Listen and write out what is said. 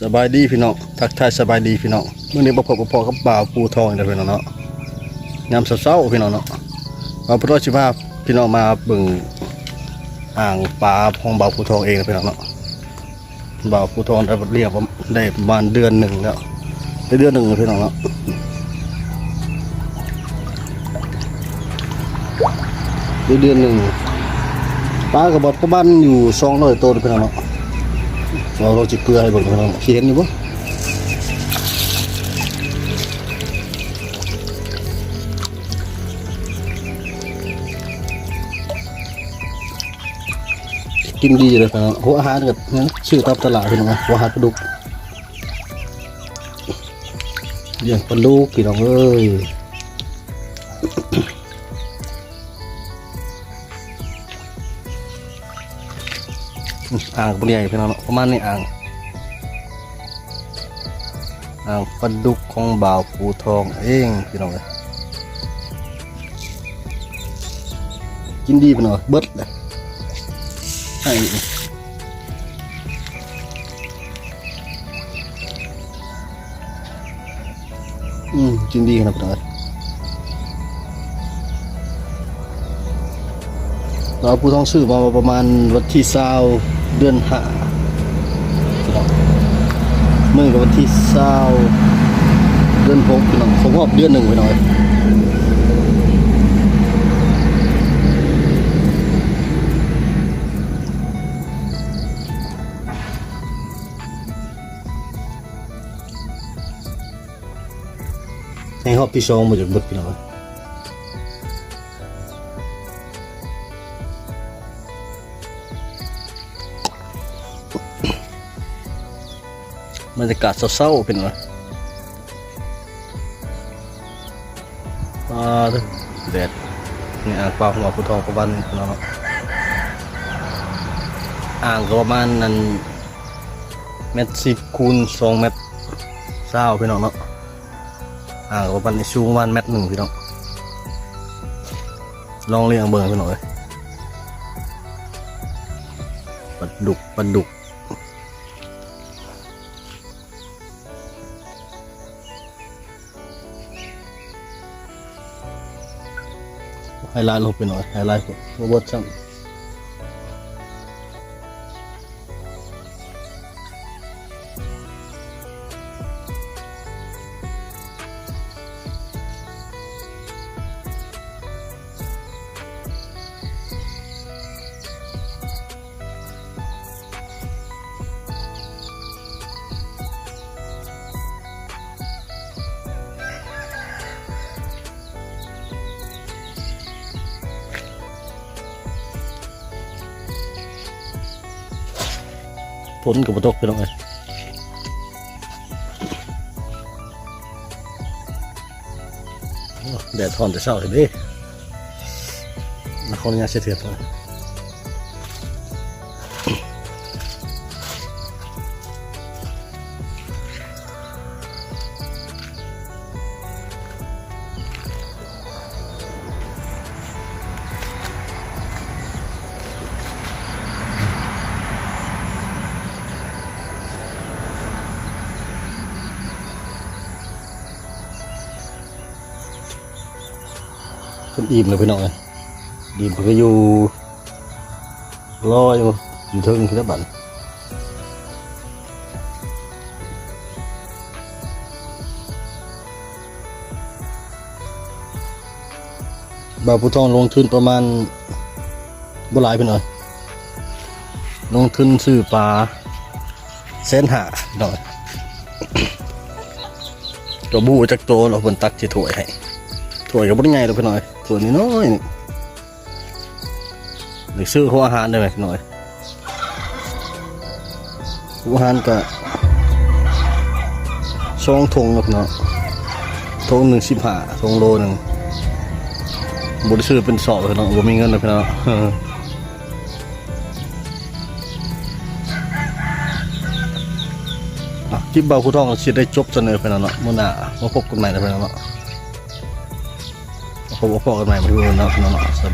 สบายดีพี่น้องทักทายสบายดีพี่น้องเมื้อนี้บ่พบบ่พอกับบ่าวปูทองเด้อพี่น้องเนาะยามเช้าๆพี่น้องเนาะมาพระสิพาพี่น้องมาบิ่งอ่างปลาของบ่าวปูทองเองนะพี่น้องเนาะบ่าวปูทองได้เรียกว่าได้ประมาณเดือนหนึ่งแล้วได้เดือนหนึ่งพี่น้องเนาะได้เดือนหนึ่งปลากระบอกประมาณอยู่200ตัวพี่น้องเนาะ เราเราจะเกลือให้เบิ่งพี่น้องเห็นอยู่บ่กินดีเลยพี่น้องหัวอาหารกับเนี่ยชื่อตามตลาดพี่น้องหัวอาหารปลาดุกเลี้ยงปลาดุกพี่น้องเอ้ย อ่างปลาใหญ่พี่น้องประมาณนี้อ่างอ่างปลาดุกของบ่าวปูทองเองพี่น้องเลยกินดีพี่น้องเบิดเลยให้อืมกินดีขนาดนั้นเราผู้ท้องซื้อมาประมาณวันที่เศร้า เดือนห้าเมื่อกับวันที่เศร้าเดือนหกพี่น้องครบรอบเดือนหนึ่งไปหน่อยให้รอบที่สองมาจากบิดพี่น้อง บรรยากาศเศร้าๆเป็นไงมาเด้อแดดนี่อ่างปลาหัวผู้ทองประมาณนี้พี่น้องเนาะอ่างก็ประมาณนั้นเมตรสิบคูณสองเมตรเศร้าพี่น้องเนาะอ่าประมาณนี้สูประมาณเมตรหนึ่งพี่น้องลองเรียงเบิ่งพี่น้องเลยปลาดุกปลาดุก ไฮไลท์ลงไปห ผลท์ก็บดซ้ำฝนกับตกไปน้องเลยโอ้แดดทอนแต่เช้าเลยเดินครยาเสียเทียบเลย คนอิ่มเลยพี่น้องเลยอิ่มก็อยู่รอยอยู่เทิงที่บันบ่าวผู้ทองลงทุนประมาณบ่หลายพี่น้อย ลงทุนซื้อปลาเส้นหาหน่อยตัวบูจักโตเราคนตักที่ถ้วยให้ ถ้วยก็บ่ได้ใหญ่ดอกพี่น้อยถ้วยน้อยนี่หรือซื้อหัวอาหารได้ไหมพี่น้อยหัวอาหารก็สองทงนาะพี่น้อยทงหนึ่งสิบห้าทงโลหนึ่งบ่ได้ซื้อเป็นสอบพี่น้องบ่มีเงินเลยพี่น้องเอออะคลิปเบาคูทองสิได้จบเสนอไปแล้วเนาะมื้อหน้ามาพบกันใหม่นะพี่น้องเนาะ พบกันให